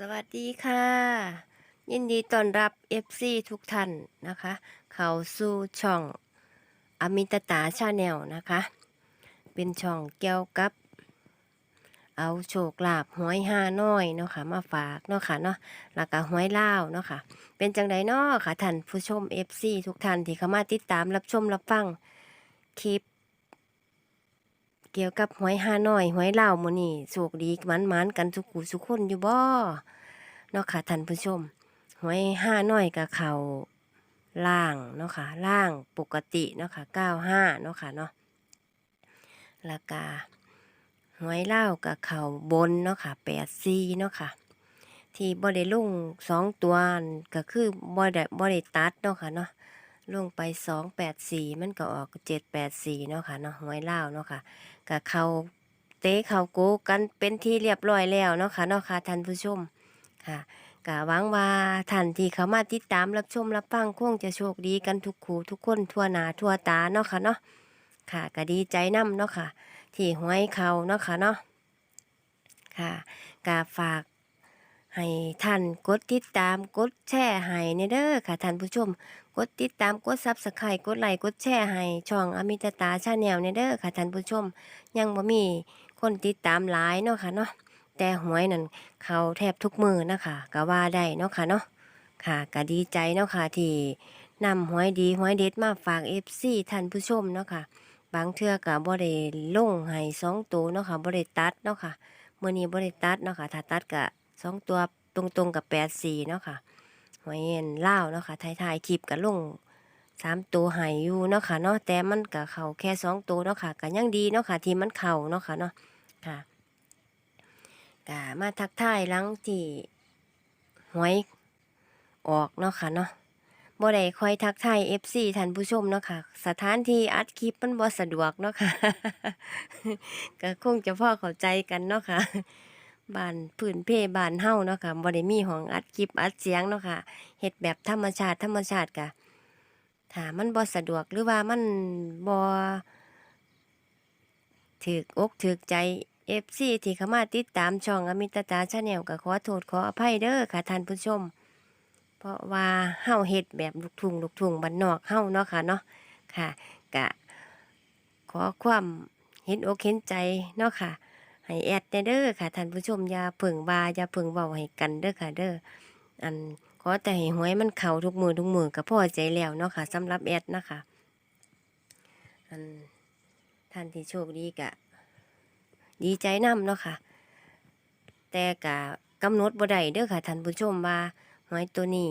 สวัสดีค่ะ ยินดีต้อนรับ FC ทุกท่านนะคะ เข้าสู่ช่องอมิตตาชาแนลนะคะ เป็นช่องเกี่ยวกับ เอาโชคลาภหวยห้าน้อยเนาะค่ะมาฝากเนาะค่ะเนาะแล้วก็หวยล่าเนาะค่ะ เป็นจังไดเนาะค่ะท่านผู้ชม FC ทุกท่านที่เข้ามาติดตามรับชมรับฟังคลิป เกี่ยวกับหวยห้าน้อยหวยเหล่ามื้อนี้โชคดีหมันกันทุกูทุกคนอยู่บ่เนาะค่ะท่านผู้ชมหวยห้าน้อยกับเขาล่างเนาะค่ะล่างปกติเนาะค่ะเก้าห้าเนาะค่ะเนาะล้วก็หวยเหล่ากับเขาบนเนาะค่ะแปดซีเนาะค่ะ ที่บ่ได้ลงสองตัวก็คือบ่ได้บ่ได้ตัดเนาะค่ะเนาะลงไปสองแปดสี่มันก็ออกเจ็ดแปดสี่เนาะค่ะเนาะหวยเหล่าเนาะค่ะ กับเขาเตะเขาโกกันเป็นที่เรียบร้อยแล้วเนาะค่ะเนาะค่ะท่านผู้ชมค่ะกะหวังว่าท่านที่เขามาติดตามรับชมรับฟังคงจะโชคดีกันทุกคู่ทุกคนทั่วหนาทั่วตาเนาะค่ะเนาะค่ะก็ดีใจนํเนาะค่ะ ที่หวยเขาเนาะค่ะเนาะค่ะกะฝาก ให้ท่านกดติดตามกดแชร์ให้ในเด้อค่ะท่านผู้ชม กดติดตามกดซับสไครต์กดไลค์กดแชร์ให้ช่องอมิตตาชาแนลในเด้อค่ะท่านผู้ชม ยังบ่มีคนติดตามหลายเนาะค่ะเนาะแต่หวยนั่นเขาแทบทุกมือนะคะก็ว่าได้เนาะค่ะเนาะค่ะก็ดีใจเนาะค่ะที่นำหวยดีหวยเด็ดมาฝากเอฟซีท่านผู้ชมเนาะค่ะบางเทื่อก็บ่ได้ลงให้สองตัวเนาะค่ะบ่ได้ตัดเนาะค่ะเมื้อนี้บ่ได้ตัดเนาะค่ะถ้าตัดก็ สองตัวตรงๆกับแปดสี่เนาะค่ะหวยเอ็นเล่าเนาะค่ะท้ายๆคลิปก็ลงสามตัวให้อยู่เนาะค่ะเนาะแต่มันก็เข้าแค่สองตัวเนาะค่ะก็ยังดีเนาะค่ะที่มันเข้าเนาะค่ะเนาะค่ะกะมาทักทายหลังที่หวยออกเนาะค่ะเนาะบ่ได้คอยทักทาย FC ท่านผู้ชมเนาะค่ะ สถานที่อัดคลิปมันบ่สะดวกเนาะค่ะ ก็คงจะพ่อเข้าใจกันเนาะค่ะ บ้านพื้นเพบ้านเฮาเนาะค่ะบ่ได้มีห้องอัดคลิปอัดเสียงเนาะค่ะเฮ็ดแบบธรรมชาติธรรมชาติกะถ้ามันบ่สะดวกหรือว่ามันบ่ถูกอกถูกใจเอฟซีที่เข้ามาติดตามช่องอมิตตาชาแนลก็ขอโทษขออภัยเด้อค่ะท่านผู้ชม เพราะว่าเฮาเฮ็ดแบบลูกทุ่งลูกทุ่งบ้านนอกเฮาเนาะค่ะเนาะค่ะกะขอความเห็นอกเห็นใจเนาะค่ะ ให้แอดแน่เด้อค่ะท่านผู้ชมอย่าเพิ่งบาอย่าเพิ่งเว้าให้กันเด้อค่ะเด้ออันขอแต่ให้หวยมันเข้าทุกมือทุกมือก็พอใจแล้วเนาะค่ะสำหรับแอดนะคะอันท่านที่โชคดีกะ ดีใจนำเนาะค่ะ แต่กะกำหนดบ่ได้เด้อค่ะท่านผู้ชมว่าหวยตัวนี้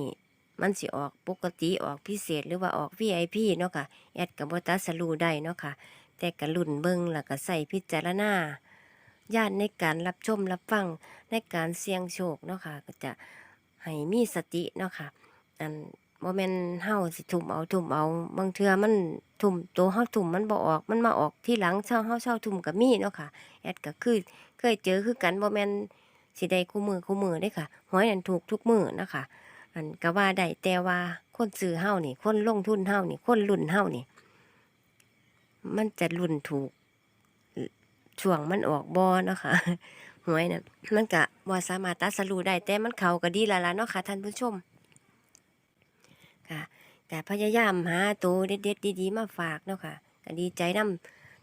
มันสิออกปกติออกพิเศษหรือว่าออก VIP เนาะค่ะแอดกับบตัสรูได้เนาะค่ะ แต่กะลุ่นเบิ่งแล้วก็ใส่พิจารณา ญาติในการรับชมรับฟังในการเสี่ยงโชคเนาะค่ะ ก็จะให้มีสติเนาะค่ะ อันบ่แม่นเฮาสิทุ่มเอาทุ่มเอา บางเทื่อมันทุ่มตัวเฮาทุ่มมันบ่ออก มันมาออกที่หลังเช้าเฮาเช้าทุ่มก็มีเนาะค่ะ แอดก็คือเคยเจอคือกันบ่แม่นสิได้คู่มือคู่มือเด้ค่ะหวยนั่นถูกทุกมือนะคะอันก็ว่าได้แต่ว่าคนซื้อเฮานี่ คนลงทุนเฮานี่ คนรุ่นเฮานี่ มันจะรุ่นถูก ช่วงมันออกบ่เนาะค่ะหวยนั่นมันก็บ่สามารถตัดสรุได้แต่มันเขาก็ดีล้วล่ะเนาะค่ะท่านผู้ชมค่ะก็พยายามหาตัวเด็ดๆดีๆมาฝากเนาะค่ะก็ดีใจนํ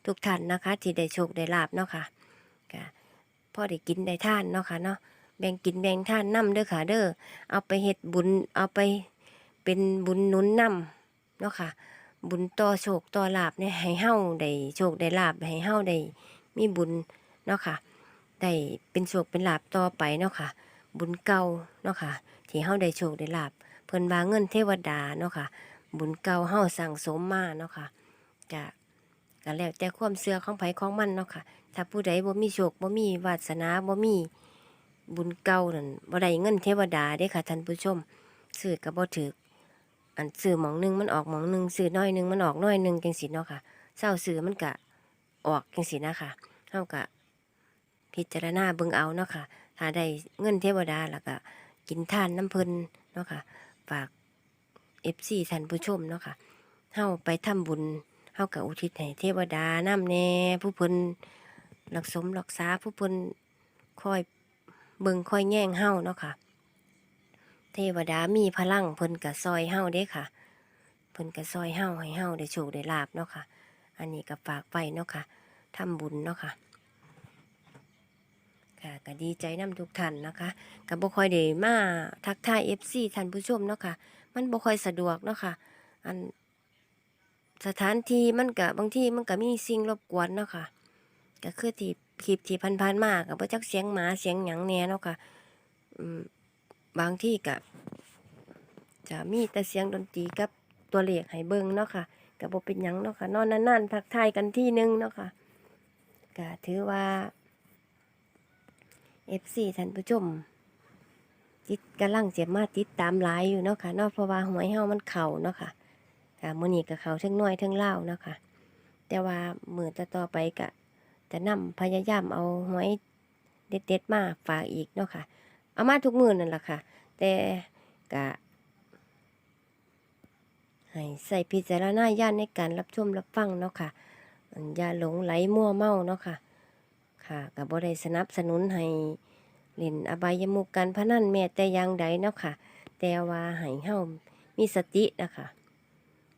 ทุกท่านนะคะ ที่ได้โชคได้ลาบเนาะค่ะก็พอได้กินได้ท่านเนาะค่ะเนาะแบ่งกินแบ่งท่านนํเด้อค่ะ เด้อเอาไปเฮ็ดบุญเอาไปเป็นบุญนุนนำเนาะค่ะบุญต่อโชคต่อลาบเนี่ยให้เฮาได้โชคได้ลาบให้เฮาได้ มีบุญเนาะค่ะได้เป็นโชคเป็นลาบต่อไปเนาะค่ะ บุญเก่าเนาะค่ะ ที่เฮาได้โชคได้ลาบเพิ่นว่าเงินเทวดาเนาะค่ะ บุญเก่าเฮาสั่งสมมาเนาะค่ะจะก็แล้วแต่ความเชื่อของไผของมันเนาะค่ะ ถ้าผู้ใดบ่มีโชคบ่มีวาสนาบ่มีบุญเก่านั่นบ่ได้เงินเทวดาเด้ค่ะท่านผู้ชมซื้อก็บ่ถูกอันซื้อหมองหนึงมันออกหมองหนึงซื้อน้อยหนึงมันออกน้อยหนึงจังซี่เนาะค่ะเศร้าซื้อมันก็ ออกจังซี่นะคะเฮาก็พิจารณาเบิ่งเอาเนาะค่ะถ้าได้เงินเทวดาแล้วก็กินทานน้ำเพิ่นเนาะค่ะฝากเอฟซีท่านผู้ชมเนาะค่ะเฮาไปทำบุญเฮากับอุทิศให้เทวดาน้ำแน่ผู้เพิ่นรักสมรักษาผู้เพิ่นคอยเบิ่งคอยแย่งเฮาเนาะค่ะ เทวดามีพลังเพิ่นก็ซอยเฮาเด้ค่ะ เพิ่นก็ซอยเฮาให้เฮาได้โชคได้ลาบเนาะค่ะ อันนี้ก็ฝากไว้เนาะค่ะทำบุญเนาะค่ะค่ะก็ดีใจนํทุกท่านนะคะก็บ่ค่อยได้มาทักทาย FC ท่านผู้ชมเนาะค่ะ มันบ่ค่อยสะดวกเนาะค่ะ อันสถานที่มันก็บางที่มันก็มีสิ่งรบกวนเนาะค่ะ ก็คือที่คลิปที่ผ่านๆมากก็บ่จักเสียงหมาเสียงหยังแหน่เนาะค่ะอืมบางที่ก็จะมีแต่เสียงดนตรีกับตัวเลขให้เบิ่งเนาะค่ะ ก็บ่เป็นหยังเนาะค่ะนอนนานๆทักทายกันที่นึงเนาะค่ะก็ถือว่า FC ท่านผู้ชมจิตกำลังเสียมาติดตามหลายอยู่เนาะค่ะนาะเพราะว่าหวยเฮามันเข่าเนาะค่ะค่ะมื้อนี้ก็เขาทั้งน้อยทั้งเล่าเนาะค่ะแต่ว่ามื้อต่อไปก็จะนำพยายามเอาหวยเด็ดๆมาฝากอีกเนาะค่ะ เอามาทุกมื้อนั่นแหละค่ะ แต่ก็ ให้ใส่พิจารณาญาณในการรับชมรับฟังเนาะค่ะอย่าหลงไหลมั่วเมาเนาะค่ะ ค่ะก็บ่ได้สนับสนุนให้เล่นอบายมุกการพนันแม้แต่ย่างใดเนาะค่ะ แต่ว่าให้เฮามีสตินะคะ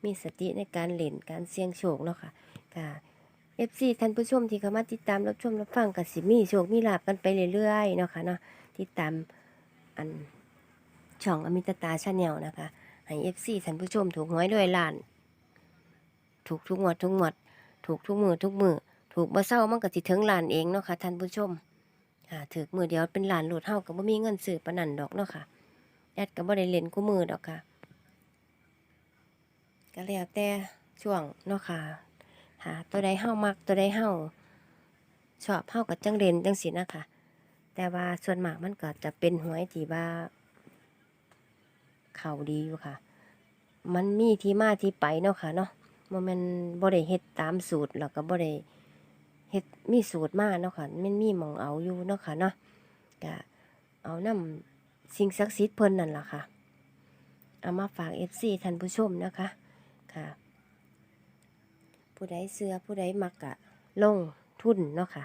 มีสติในการเล่นการเสี่ยงโชคเนาะค่ะค่ะ FC ท่านผู้ชมที่เข้ามาติดตามรับชมรับฟังก็สิมีโชคมีลาบกันไปเรื่อยๆเนาะค่ะเนาะติดตามอันช่องอมิตตาชาแนลนะคะ ให้ FC ท่านผู้ชมถูกหวยด้วยล้าน ถูกทุกงวดทุกงวด ถูกทุกมือทุกมือ ถูกบ่เศร้ามันก็สิถึงล้านเองเนาะค่ะท่านผู้ชมค่ะถือมือเดียวเป็นล้านโหลดเฮาก็บ่มีเงินซื้อปานนั้นดอกเนาะค่ะแอดก็บ่ได้เล่นคู่มือดอกค่ะ ก็แล้วแต่ช่วงเนาะค่ะหาตัวใดเฮามักตัวใดเฮาชอบเฮาก็จังเลนจังซี่นะคะแต่ว่าส่วนมากมันก็จะเป็นหวยที่ว่า เข้าดีอยู่ค่ะ มันมีที่มาที่ไปเนาะค่ะเนาะบ่แม่นบ่ได้เฮ็ดตามสูตรแล้วก็บ่ได้เฮ็ดมีสูตรมาเนาะค่ะมันมีหมองเอาอยู่เนาะค่ะเนาะก็เอานำสิ่งศักดิ์สิทธิ์เพิ่นนั่นล่ะค่ะ เอามาฝาก FC ท่านผู้ชมนะคะค่ะ ผู้ใดเชื่อผู้ใดมักกะลงทุนเนาะค่ะ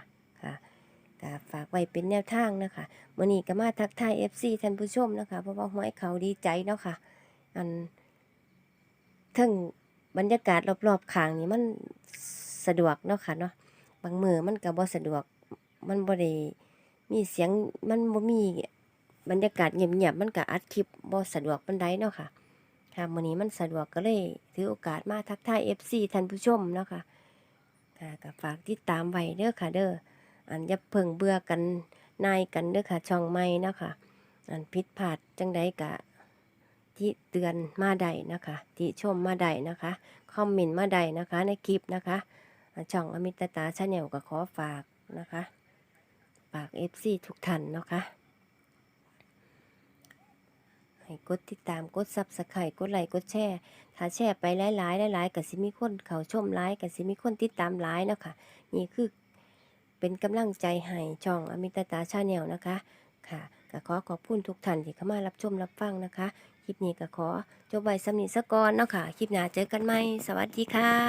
ก็ฝากไว้เป็นแนวทางนะคะมื้อนี้ก็มาทักทาย FC ท่านผู้ชมนะคะ เพราะว่าหวยเขาดีใจเนาะค่ะ อันทั้งบรรยากาศรอบๆข้างนี่มันสะดวกเนาะค่ะเนาะบางมือมันก็บ่สะดวก มันบ่ได้มีเสียงมันบ่มีบรรยากาศเงียบๆมันก็อัดคลิปบ่สะดวกปานใดเนาะค่ะค่ะมื้อนี้มันสะดวกก็เลย ถือโอกาสมาทักทาย FC ท่านผู้ชมเนาะค่ะค่ะก็ฝากติดตามไว้เด้อค่ะเด้อ อันอย่าเพิ่งเบื่อกันนายกันเด้อค่ะ ช่องใหม่นะคะอันผิดพลาดจังใดก็ที่เตือนมาได้นะคะที่ชมมาได้นะคะคอมเมนต์มาได้นะคะ ในคลิปนะคะช่องอมิตตาชาแนลก็ขอฝากนะคะฝาก FC ทุกท่านนะคะให้กดติดตามกดซับสไครต์กดไลค์กดแชร์ถ้าแชร์ไปหลายๆหลายๆก็สิมีคนเขาชมหลายก็สิมีคนติดตามหลายนะคะนี่คือ เป็นกำลังใจให้ช่องอมิตตาชาแนลนะคะ ค่ะก็ขอขอบคุณทุกท่านที่เข้ามารับชมรับฟังนะคะ คลิปนี้ก็ขอจบไว้สำนีสกอนเนาะค่ะ คลิปหน้าเจอกันใหม่ สวัสดีค่ะ